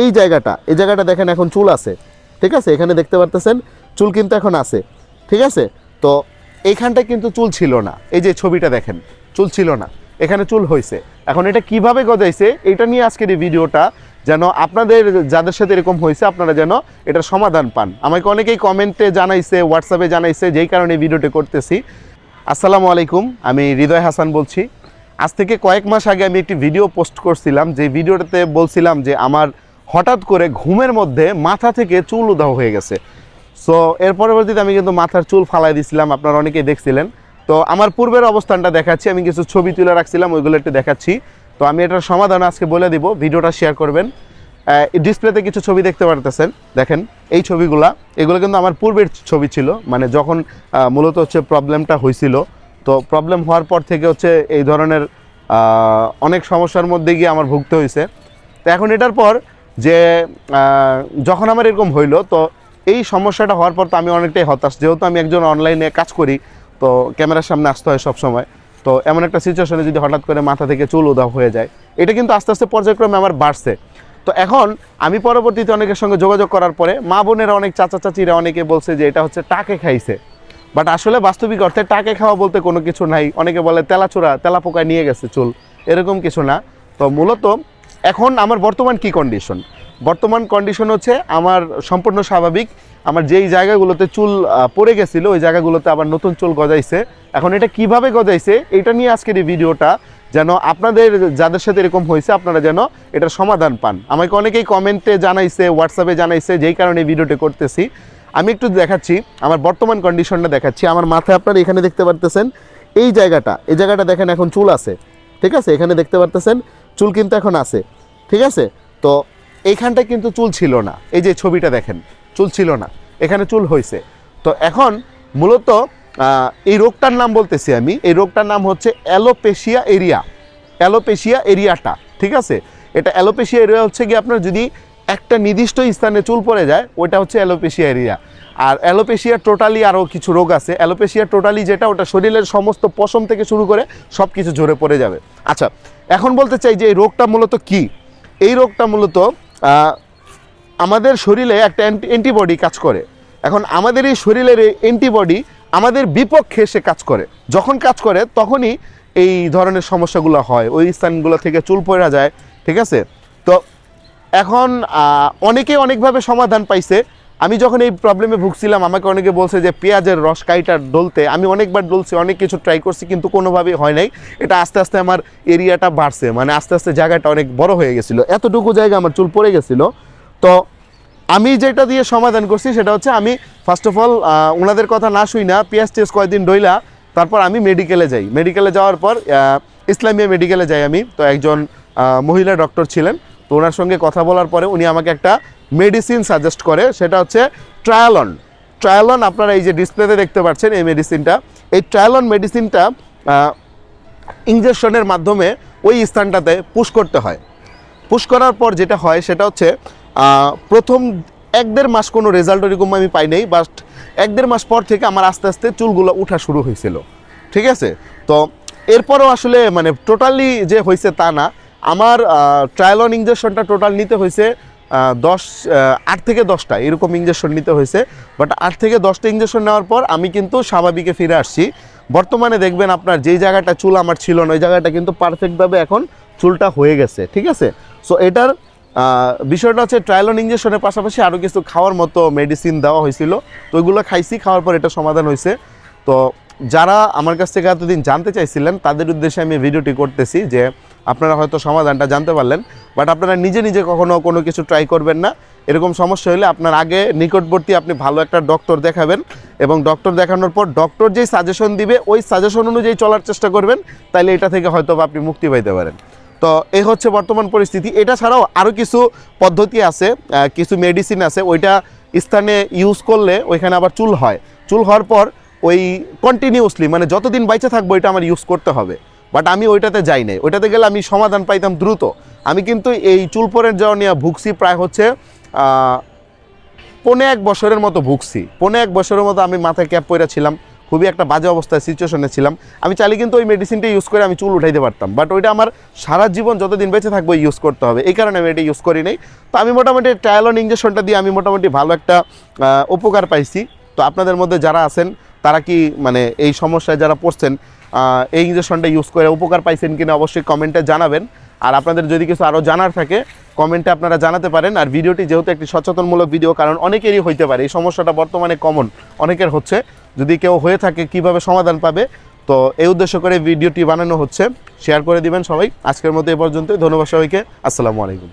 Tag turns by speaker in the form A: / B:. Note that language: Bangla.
A: এই জায়গাটা এই জায়গাটা দেখেন এখন চুল আছে, ঠিক আছে? এখানে দেখতে পারতেছেন, চুল কিন্তু এখন আছে, ঠিক আছে? তো এইখানটা কিন্তু চুল ছিল না, এই যে ছবিটা দেখেন, চুল ছিল না, এখানে চুল হয়েছে। এখন এটা কীভাবে গজাইছে এটা নিয়ে আজকের এই ভিডিওটা, যেন আপনাদের, যাদের সাথে এরকম হয়েছে, আপনারা যেন এটার সমাধান পান। আমাকে অনেকেই কমেন্টে জানাইছে হোয়াটসঅ্যাপে জানাইছে, যেই কারণে ভিডিওটি করতেছি। আসসালামু আলাইকুম, আমি হৃদয় হাসান বলছি। আজ থেকে কয়েক মাস আগে আমি একটি ভিডিও পোস্ট করছিলাম, যে ভিডিওটাতে বলছিলাম যে আমার হঠাৎ করে ঘুমের মধ্যে মাথা থেকে চুল উধাও হয়ে গেছে। সো এর পরবর্তীতে আমি কিন্তু মাথার চুল ফালাই দিছিলাম, আপনারা অনেকেই দেখছিলেন। তো আমার পূর্বের অবস্থানটা দেখাচ্ছি, আমি কিছু ছবি তুলে রাখছিলাম, ওইগুলো একটু দেখাচ্ছি। তো আমি এটার সমাধান আজকে বলে দিব, ভিডিওটা শেয়ার করবেন। ডিসপ্লেতে কিছু ছবি দেখতে পারতেছেন, দেখেন, এই ছবিগুলা, এগুলো কিন্তু আমার পূর্বের ছবি ছিল মানে যখন মূলত হচ্ছে প্রবলেমটা হয়েছিল। তো প্রবলেম হওয়ার পর থেকে হচ্ছে এই ধরনের অনেক সমস্যার মধ্যে গিয়ে আমার ভুগতে হয়েছে। তো এখন এটার পর যে যখন আমার এরকম হইল, তো এই সমস্যাটা হওয়ার পর তো আমি অনেকটাই হতাশ। যেহেতু আমি একজন অনলাইনে কাজ করি, তো ক্যামেরার সামনে আসতে হয় সব সময় তো এমন একটা সিচুয়েশনে যদি হঠাৎ করে মাথা থেকে চুল উধাও হয়ে যায়, এটা কিন্তু আস্তে আস্তে পর্যায়ক্রমে আমার বাড়ছে। তো এখন আমি পরবর্তীতে অনেকের সঙ্গে যোগাযোগ করার পরে, মা বোনেরা অনেক চাচা চাচিরা অনেকে বলছে যে, এটা হচ্ছে টাকে খাইছে। বাট আসলে বাস্তবিক অর্থে টাকে খাওয়া বলতে কোনো কিছু নাই। অনেকে বলে, তেলাচোরা তেলা পোকায় নিয়ে গেছে চুল। এরকম কিছু না। তো মূলত এখন আমার বর্তমান কি কন্ডিশন বর্তমান কন্ডিশন হচ্ছে আমার সম্পূর্ণ স্বাভাবিক। আমার যেই জায়গাগুলোতে চুল পড়ে গেছিল, ওই জায়গাগুলোতে আবার নতুন চুল গজাইছে। এখন এটা কীভাবে গজাইছে, এটা নিয়ে আজকের এই ভিডিওটা যেন আপনাদের, যাদের সাথে এরকম হয়েছে, আপনারা যেন এটার সমাধান পান। আমাকে অনেকেই কমেন্টে জানাইছে হোয়াটসঅ্যাপে জানাইছে, যেই কারণে ভিডিওটি করতেছি। আমি একটু দেখাচ্ছি, আমার বর্তমান কন্ডিশনটা দেখাচ্ছি। আমার মাথায় আপনারা এখানে দেখতে পারতেছেন, এই জায়গাটা এই জায়গাটা দেখেন এখন চুল আছে। ঠিক আছে? এখানে দেখতে পারতেছেন, চুল কিন্তু এখন আছে। ঠিক আছে? তো এইখানটা কিন্তু চুল ছিল না। এই যে ছবিটা দেখেন, চুল ছিল না। এখানে চুল হয়েছে তো এখন মূলত এই রোগটার নাম বলতেছি আমি। এই রোগটার নাম হচ্ছে অ্যালোপেশিয়া এরিয়া। অ্যালোপেশিয়া এরিয়াটা, ঠিক আছে? এটা অ্যালোপেশিয়া এরিয়া হচ্ছে কি আপনার যদি একটা নির্দিষ্ট স্থানে চুল পড়ে যায় ওটা হচ্ছে অ্যালোপেশিয়া এরিয়া। আর অ্যালোপেশিয়া টোটালি আরও কিছু রোগ আছে। অ্যালোপেশিয়া টোটালি যেটা, ওটা শরীরের সমস্ত পশম থেকে শুরু করে সব কিছু ঝরে পড়ে যাবে। আচ্ছা এখন বলতে চাই যে এই রোগটা মূলত কি? এই রোগটা মূলত আমাদের শরীরে একটা অ্যান্টিবডি কাজ করে। এখন আমাদের এই শরীরের এই অ্যান্টিবডি আমাদের বিপক্ষে সে কাজ করে। যখন কাজ করে, তখনই এই ধরনের সমস্যাগুলো হয়। ওই স্থানগুলো থেকে চুল পড়া যায়, ঠিক আছে? তো এখন অনেকে অনেকভাবে সমাধান পাইছে। আমি যখন এই প্রবলেমে ভুগছিলাম, আমাকে অনেকে বলছে যে পেঁয়াজের রস কাইটা ডলতে। আমি অনেকবার ডলছি, অনেক কিছু ট্রাই করছি, কিন্তু কোনোভাবেই হয় নাই। এটা আস্তে আস্তে আমার এরিয়াটা বাড়ছে মানে আস্তে আস্তে জায়গাটা অনেক বড় হয়ে গেছিল। এতটুকু জায়গা আমার চুল পড়ে গেছিল। তো আমি যেটা দিয়ে সমাধান করছি, সেটা হচ্ছে আমি ফার্স্ট অফ অল ওনাদের কথা না শুই না, পেঁয়াজ টেস্ট কয়েকদিন ডইলা, তারপর আমি মেডিকেলে যাই। মেডিকেলে যাওয়ার পর ইসলামিয়া মেডিকেলে যাই আমি। তো একজন মহিলা ডক্টর ছিলেন। তো ওনার সঙ্গে কথা বলার পরে উনি আমাকে একটা মেডিসিন সাজেস্ট করে, সেটা হচ্ছে ট্রায়ালন ট্রায়ালন আপনারা এই যে ডিসপ্লেতে দেখতে পাচ্ছেন এই মেডিসিনটা এই ট্রায়ালন মেডিসিনটা ইঞ্জেকশনের মাধ্যমে ওই স্থানটাতে পুশ করতে হয়। পুশ করার পর যেটা হয়, সেটা হচ্ছে প্রথম এক দেড় মাস কোনো রেজাল্ট ওরকম আমি পাই নাই বাট এক দেড় মাস পর থেকে আমার আস্তে আস্তে চুলগুলো উঠা শুরু হয়েছিল। ঠিক আছে? তো এরপরও আসলে মানে টোটালি যে হয়েছে তা না। আমার ট্রায়ালন ইঞ্জেকশনটা টোটাল নিতে হয়েছে দশ আট থেকে দশটা, এরকম ইঞ্জেকশন নিতে হয়েছে। বাট আট থেকে দশটা ইঞ্জেকশন নেওয়ার পর আমি কিন্তু স্বাভাবিকে ফিরে আসছি। বর্তমানে দেখবেন আপনার যেই জায়গাটা চুল আমার ছিল না, ওই জায়গাটা কিন্তু পারফেক্টভাবে এখন চুলটা হয়ে গেছে, ঠিক আছে? সো এটার বিষয়টা হচ্ছে ট্রায়ালন ইঞ্জেকশনের পাশাপাশি আরও কিছু খাওয়ার মতো মেডিসিন দেওয়া হয়েছিল। তো ওইগুলো খাইছি, খাওয়ার পর এটা সমাধান হয়েছে। তো যারা আমার কাছ থেকে এতদিন জানতে চাইছিলেন, তাদের উদ্দেশ্যে আমি ভিডিওটি করতেছি যে আপনারা হয়তো সমাধানটা জানতে পারলেন, বাট আপনারা নিজে নিজে কখনো কোনো কিছু ট্রাই করবেন না। এরকম সমস্যা হলে আপনার আগে নিকটবর্তী আপনি ভালো একটা ডক্টর দেখাবেন এবং ডক্টর দেখানোর পর ডক্টর যেই সাজেশন দিবে, ওই সাজেশন অনুযায়ী চলার চেষ্টা করবেন তাহলে এটা থেকে হয়তো আপনি মুক্তি পাইতে পারেন। তো এই হচ্ছে বর্তমান পরিস্থিতি। এটা ছাড়াও আরও কিছু পদ্ধতি আছে কিছু মেডিসিন আছে, ওইটা স্থানে ইউজ করলে ওইখানে আবার চুল হয়। চুল হওয়ার পর ওই কন্টিনিউসলি মানে যতদিন বাইচে থাকব, এটা আমার ইউজ করতে হবে। বাট আমি ওইটাতে যাই নাই। ওইটাতে গেলে আমি সমাধান পাইতাম দ্রুত। আমি কিন্তু এই চুল পরের যাওয়া নিয়ে ভুগছি প্রায় হচ্ছে পৌনে এক বছরের মতো ভুগছি। পৌনে এক বছরের মতো আমি মাথায় ক্যাপ পরে ছিলাম। খুবই একটা বাজে অবস্থায় সিচুয়েশনে ছিলাম। আমি চাইলে কিন্তু ওই মেডিসিনটা ইউজ করে আমি চুল উঠাইতে পারতাম। বাট ওইটা আমার সারা জীবন যতদিন বেঁচে থাকব ইউজ করতে হবে। এই কারণে আমি এটা ইউজ করি নাই। তো আমি মোটামুটি ট্রায়ালন ইঞ্জেকশনটা দিয়ে আমি মোটামুটি ভালো একটা উপকার পাইছি। তো আপনাদের মধ্যে যারা আছেন, তারা কি মানে এই সমস্যায় যারা পড়ছেন এই ইঞ্জেকশনটা ইউজ করে উপকার পাইছেন কিনা অবশ্যই কমেন্টে জানাবেন। আর আপনাদের যদি কিছু আরও জানার থাকে কমেন্টে আপনারা জানাতে পারেন। আর ভিডিওটি যেহেতু একটি সচেতনমূলক ভিডিও কারণ অনেকেরই হইতে পারে, এই সমস্যাটা বর্তমানে কমন অনেকের হচ্ছে। যদি কেউ হয়ে থাকে, কীভাবে সমাধান পাবে? তো এই উদ্দেশ্য করে ভিডিওটি বানানো হচ্ছে। শেয়ার করে দিবেন সবাই। আজকের মতো এ পর্যন্তই। ধন্যবাদ সবাইকে। আসসালামু আলাইকুম।